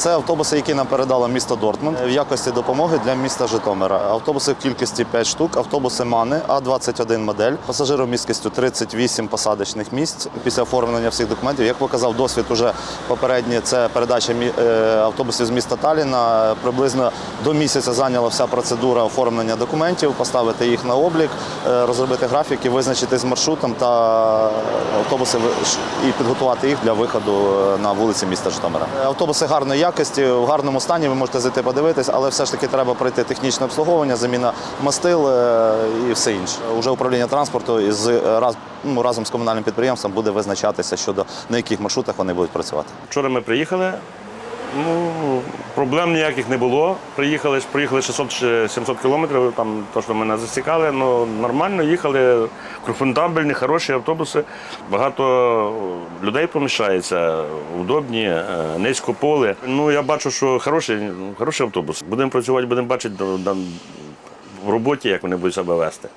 Це автобуси, які нам передало місто Дортмунд в якості допомоги для міста Житомира. Автобуси в кількості 5 штук, автобуси МАНи А21 модель, пасажиромісткістю 38 посадочних місць після оформлення всіх документів. Як показав досвід, уже попередній це передача е, автобусів з міста Таліна. Приблизно до місяця зайняла вся процедура оформлення документів, поставити їх на облік, е, розробити графіки, визначити з маршрутом та автобуси і підготувати їх для виходу е, на вулиці міста Житомира. Е, Автобуси гарної якості, в гарному стані. Ви можете зайти подивитись, але все ж таки треба пройти технічне обслуговування, заміна мастил е, і все інше. Уже управління транспорту із раз ну, разом з комунальним підприємством буде визначатися щодо на яких маршрутах вони будуть працювати. Вчора ми приїхали. Ну, проблем ніяких не було. Приїхали, приїхали 600-700 кілометрів, там то, що мене засікали, ну нормально їхали, комфортабельні, хороші автобуси. Багато людей поміщається, удобні, е, низько поле. Ну, я бачу, що хороший, хороший автобус. Будемо працювати, будемо бачити в роботі, як вони будуть себе вести.